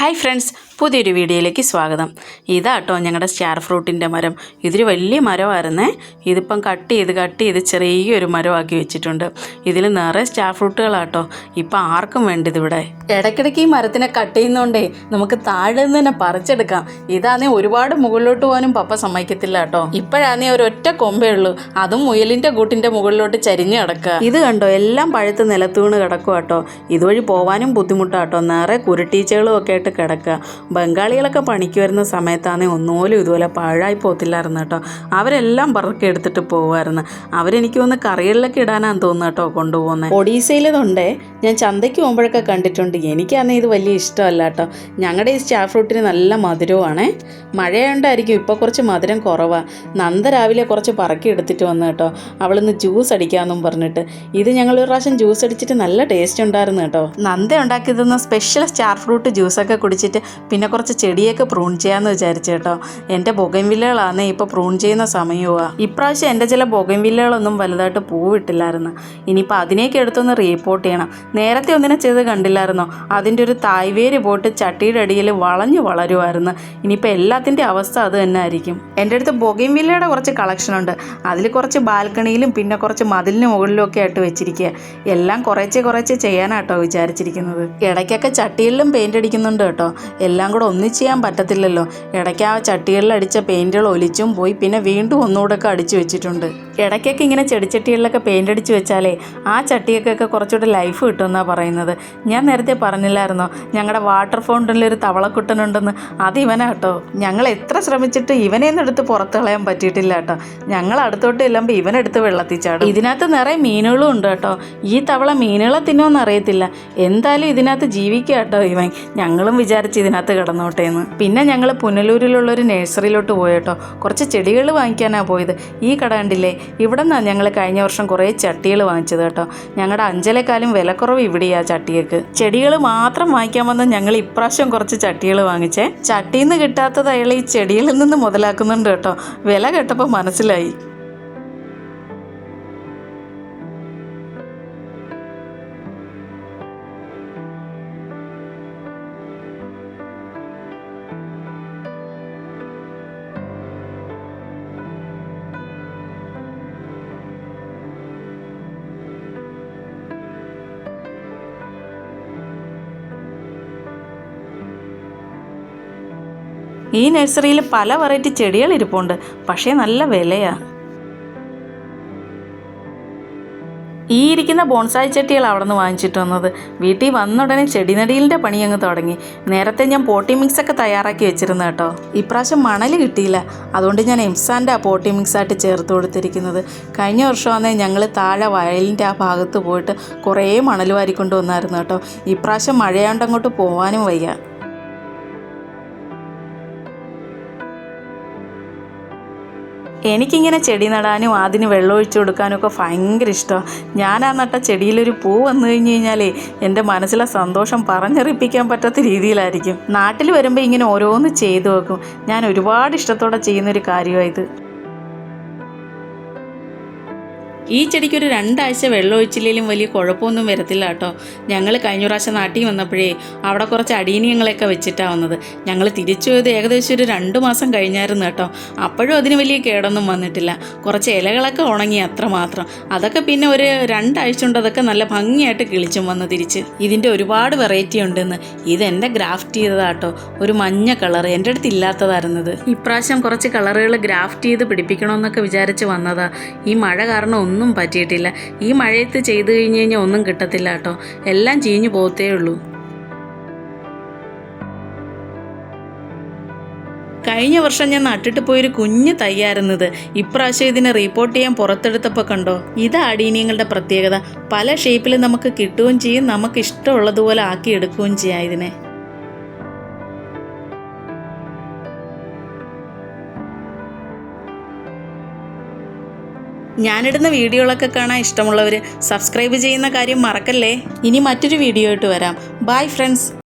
Hi friends പുതിയൊരു വീഡിയോയിലേക്ക് സ്വാഗതം. ഇതാട്ടോ ഞങ്ങളുടെ സ്റ്റാർ ഫ്രൂട്ടിന്റെ മരം. ഇതൊരു വലിയ മരമായിരുന്നേ. ഇതിപ്പം കട്ട് ചെയ്ത് കട്ട് ചെയ്ത് ചെറിയൊരു മരമാക്കി വെച്ചിട്ടുണ്ട്. ഇതിൽ നിറയെ സ്റ്റാർ ഫ്രൂട്ടുകളാട്ടോ ഇപ്പം ആർക്കും വേണ്ടത് ഇവിടെ? ഇടയ്ക്കിടയ്ക്ക് ഈ മരത്തിനെ കട്ട് ചെയ്യുന്നതുകൊണ്ടേ നമുക്ക് താഴെ നിന്ന് തന്നെ പറിച്ചെടുക്കാം. ഇതാണേ ഒരുപാട് മുകളിലോട്ട് പോകാനും പപ്പ സമ്മതിക്കത്തില്ല കേട്ടോ ഒരു ഒരൊറ്റ കൊമ്പേ ഉള്ളൂ. അതും മുയലിന്റെ കൂട്ടിന്റെ മുകളിലോട്ട് ചരിഞ്ഞ് കിടക്കുക ഇത് കണ്ടോ? എല്ലാം പഴുത്ത് നിലത്തൂണ് കിടക്കുക കേട്ടോ ഇതുവഴി പോകാനും ബുദ്ധിമുട്ടാട്ടോ നിറയെ കുരുട്ടീച്ചകളും ഒക്കെ ആയിട്ട് കിടക്കുക ബംഗാളികളൊക്കെ പണിക്ക് വരുന്ന സമയത്താണ് ഒന്നുപോലും ഇതുപോലെ പാഴായി പോത്തില്ലായിരുന്നു കേട്ടോ. അവരെല്ലാം പറക്കി എടുത്തിട്ട് പോകുമായിരുന്നു അവരെനിക്ക് ഒന്ന് കറികളിലൊക്കെ ഇടാനാന്ന് തോന്നുന്നു കേട്ടോ കൊണ്ടുപോകുന്നത് ഒഡീസയിലതുണ്ടേ ഞാൻ ചന്തയ്ക്ക് പോകുമ്പോഴൊക്കെ കണ്ടിട്ടുണ്ട്. എനിക്കാണെങ്കിൽ ഇത് വലിയ ഇഷ്ടമല്ല കേട്ടോ. ഞങ്ങളുടെ ഈ സ്റ്റാർ ഫ്രൂട്ടിന് നല്ല മധുരമാണ് മഴയുണ്ടായിരിക്കും ഇപ്പോൾ കുറച്ച് മധുരം കുറവാണ് നന്ദ രാവിലെ കുറച്ച് പറക്കി എടുത്തിട്ട് വന്നു കേട്ടോ. അവളിന്ന് ജ്യൂസ് അടിക്കാമെന്നും പറഞ്ഞിട്ട്. ഇത് ഞങ്ങൾ ഒരു പ്രാവശ്യം ജ്യൂസ് അടിച്ചിട്ട് നല്ല ടേസ്റ്റ് ഉണ്ടായിരുന്നു കേട്ടോ. നന്ദ ഉണ്ടാക്കി തന്ന സ്പെഷ്യൽ സ്റ്റാർ ഫ്രൂട്ട് ജ്യൂസൊക്കെ കുടിച്ചിട്ട് പിന്നെ കുറച്ച് ചെടിയൊക്കെ പ്രൂൺ ചെയ്യാമെന്ന് വിചാരിച്ചു കേട്ടോ. എന്റെ ബൊഗൻവില്ലകളാണ് ഇപ്പോൾ പ്രൂൺ ചെയ്യുന്ന സമയമാണ് ഇപ്രാവശ്യം എന്റെ ചില ബൊഗൻവില്ലകളൊന്നും വലുതായിട്ട് പൂവിട്ടില്ലായിരുന്നു. ഇനിയിപ്പോൾ അതിനേക്ക് എടുത്തൊന്ന് റീപ്പോർട്ട് ചെയ്യണം. നേരത്തെ ഒന്നിനെ ചെയ്ത് കണ്ടില്ലായിരുന്നോ? അതിന്റെ ഒരു തായ്വേര് പോട്ട് ചട്ടിയുടെ അടിയിൽ വളഞ്ഞു വളരുമായിരുന്നു ഇനിയിപ്പോൾ എല്ലാത്തിന്റെ അവസ്ഥ അത് തന്നെ ആയിരിക്കും. എന്റെ അടുത്ത് ബൊഗൻവില്ലയുടെ കുറച്ച് കളക്ഷൻ ഉണ്ട്. അതിൽ കുറച്ച് ബാൽക്കണിയിലും പിന്നെ കുറച്ച് മതിലിന് മുകളിലും ഒക്കെ ആയിട്ട് വെച്ചിരിക്കുക എല്ലാം കുറച്ച് കുറച്ച് ചെയ്യാനാട്ടോ വിചാരിച്ചിരിക്കുന്നത്. ഇടയ്ക്കൊക്കെ ചട്ടികളിലും പെയിന്റ് അടിക്കുന്നുണ്ട് കേട്ടോ. എല്ലാം കൂടെ ഒന്നിച്ച് ചെയ്യാൻ പറ്റത്തില്ലല്ലോ. ഇടയ്ക്ക് ആ ചട്ടികളിൽ അടിച്ച പെയിന്റുകൾ ഒലിച്ചും പോയി പിന്നെ വീണ്ടും ഒന്നുകൂടെ ഒക്കെ അടിച്ചു വെച്ചിട്ടുണ്ട്. ഇടയ്ക്കൊക്കെ ഇങ്ങനെ ചെടിച്ചട്ടികളിലൊക്കെ പെയിന്റ് അടിച്ച് വെച്ചാലേ ആ ചട്ടിയൊക്കെ കുറച്ചുകൂടെ ലൈഫ് കിട്ടുമെന്നാണ് പറയുന്നത്. ഞാൻ നേരത്തെ പറഞ്ഞില്ലായിരുന്നോ? ഞങ്ങളുടെ വാട്ടർ ഫൗണ്ടനിൽ ഒരു തവളക്കുട്ടനുണ്ടെന്ന്. അത് ഇവനാ കേട്ടോ ഞങ്ങൾ എത്ര ശ്രമിച്ചിട്ട് ഇവനെ എടുത്ത് പുറത്ത് കളയാൻ പറ്റിയിട്ടില്ല കേട്ടോ ഞങ്ങൾ അടുത്തോട്ട് ചെല്ലുമ്പോൾ ഇവനെടുത്ത് വെള്ളത്തിൽ ചാടും. ഇതിനകത്ത് നിറയെ മീനുകളും ഉണ്ട് കേട്ടോ ഈ തവള മീനുകളെ തിന്നുമെന്ന് അറിയത്തില്ല. എന്തായാലും ഇതിനകത്ത് ജീവിക്കുക കേട്ടോ ഇവൻ. ഞങ്ങളും വിചാരിച്ച് ഇതിനകത്ത് കിടന്നോട്ടെ എന്ന് പിന്നെ ഞങ്ങൾ പുനലൂരിലുള്ള ഒരു നഴ്സറിയിലോട്ട് പോയേട്ടോ. കുറച്ച് ചെടികൾ വാങ്ങിക്കാനാണ് പോയത്. ഈ കട കണ്ടില്ലേ? ഇവിടെ നിന്നാണ് ഞങ്ങൾ കഴിഞ്ഞ വർഷം കുറേ ചട്ടികൾ വാങ്ങിച്ചത് കേട്ടോ. ഞങ്ങളുടെ അഞ്ചലേക്കാലും വിലക്കുറവ് ഇവിടെയാ ചട്ടിയൊക്കെ ചെടികൾ മാത്രം വാങ്ങിക്കാൻ വന്ന ഞങ്ങൾ ഇപ്രാവശ്യം കുറച്ച് ചട്ടികൾ വാങ്ങിച്ചേ. ചട്ടിയിൽ നിന്ന് കിട്ടാത്തത് അയാൾ ഈ ചെടിയിൽ നിന്ന് മുതലാക്കുന്നുണ്ട് കേട്ടോ. വില കേട്ടപ്പോൾ മനസ്സിലായി. ഈ നഴ്സറിയിൽ പല വെറൈറ്റി ചെടികൾ ഇരിപ്പുണ്ട്. പക്ഷേ നല്ല വിലയാ. ഈ ഇരിക്കുന്ന ബോൺസായി ചട്ടികൾ അവിടെ നിന്ന് വാങ്ങിച്ചിട്ട് വന്നത്. വീട്ടിൽ വന്ന ഉടനെ ചെടിനടിയിലിന്റെ പണി അങ്ങ് തുടങ്ങി. നേരത്തെ ഞാൻ പോട്ടി മിക്സ് ഒക്കെ തയ്യാറാക്കി വെച്ചിരുന്നു കേട്ടോ. ഇപ്രാവശ്യം മണൽ കിട്ടിയില്ല. അതുകൊണ്ട് ഞാൻ എംസാന്റെ ആ പോട്ടി മിക്സ് ആയിട്ട് ചേർത്ത് കൊടുത്തിരിക്കുന്നത്. കഴിഞ്ഞ വർഷം വന്നേ ഞങ്ങൾ താഴെ വയലിന്റെ ആ ഭാഗത്ത് പോയിട്ട് കുറേ മണൽ വാരിക്കൊണ്ട് വന്നായിരുന്നു കേട്ടോ. ഇപ്രാവശ്യം മഴയാണ്ട് അങ്ങോട്ട് പോകാനും വയ്യ. എനിക്കിങ്ങനെ ചെടി നടാനും അതിന് വെള്ളമൊഴിച്ചു കൊടുക്കാനും ഒക്കെ ഭയങ്കര ഇഷ്ടമാണ് ഞാൻ ആ നട്ട ചെടിയിലൊരു പൂ വന്നു കഴിഞ്ഞ് കഴിഞ്ഞാലേ എന്റെ മനസ്സിലെ സന്തോഷം പറഞ്ഞറിയിപ്പിക്കാൻ പറ്റാത്ത രീതിയിലായിരിക്കും. നാട്ടിൽ വരുമ്പോൾ ഇങ്ങനെ ഓരോന്ന് ചെയ്തു വെക്കും. ഞാൻ ഒരുപാട് ഇഷ്ടത്തോടെ ചെയ്യുന്നൊരു കാര്യമായത് ഈ ചെടിക്ക് ഒരു രണ്ടാഴ്ച വെള്ളം ഒഴിച്ചില്ലെങ്കിലും വലിയ കുഴപ്പമൊന്നും വരത്തില്ല കേട്ടോ. ഞങ്ങൾ കഴിഞ്ഞ പ്രാവശ്യം നാട്ടിൽ വന്നപ്പോഴേ അവിടെ കുറച്ച് അടീനിയങ്ങളൊക്കെ വെച്ചിട്ടാണ് വന്നത്. ഞങ്ങൾ തിരിച്ചു പോയത് ഏകദേശം ഒരു രണ്ട് മാസം കഴിഞ്ഞായിരുന്നു കേട്ടോ. അപ്പോഴും അതിന് വലിയ കേടൊന്നും വന്നിട്ടില്ല. കുറച്ച് ഇലകളൊക്കെ ഉണങ്ങി അത്ര മാത്രം. അതൊക്കെ പിന്നെ ഒരു രണ്ടാഴ്ച കൊണ്ട് അതൊക്കെ നല്ല ഭംഗിയായിട്ട് കിളിച്ചും വന്ന് തിരിച്ച്. ഇതിന്റെ ഒരുപാട് വെറൈറ്റി ഉണ്ടെന്ന്. ഇത് എന്റെ ഗ്രാഫ്റ്റ് ചെയ്തതാട്ടോ ഒരു മഞ്ഞ കളർ എന്റെ അടുത്ത് ഇല്ലാത്തതായിരുന്നത്. ഇപ്രാവശ്യം കുറച്ച് കളറുകൾ ഗ്രാഫ്റ്റ് ചെയ്ത് പിടിപ്പിക്കണമെന്നൊക്കെ വിചാരിച്ച് വന്നതാ. ഈ മഴ കാരണം ഒന്നും പറ്റിയിട്ടില്ല. ഈ മഴയത്ത് ചെയ്ത് കഴിഞ്ഞ് കഴിഞ്ഞാൽ ഒന്നും കിട്ടത്തില്ല കേട്ടോ. എല്ലാം ചീഞ്ഞു പോകത്തേ ഉള്ളൂ. കഴിഞ്ഞ വർഷം ഞാൻ നട്ടിട്ട് പോയൊരു കുഞ്ഞ് തയ്യായിരുന്നത്. ഇപ്രാവശ്യം ഇതിനെ റിപ്പോർട്ട് ചെയ്യാൻ പുറത്തെടുത്തപ്പോൾ കണ്ടോ? ഇതാ അടീനിയങ്ങളുടെ പ്രത്യേകത. പല ഷേപ്പിൽ നമുക്ക് കിട്ടുകയും ചെയ്യും നമുക്ക് ഇഷ്ടമുള്ളതുപോലെ ആക്കി എടുക്കുകയും ചെയ്യാം ഇതിനെ. ഞാനിടുന്ന വീഡിയോകളൊക്കെ കാണാൻ ഇഷ്ടമുള്ളവർ സബ്സ്ക്രൈബ് ചെയ്യുന്ന കാര്യം മറക്കല്ലേ? ഇനി മറ്റൊരു വീഡിയോ ആയിട്ട് വരാം. Bye friends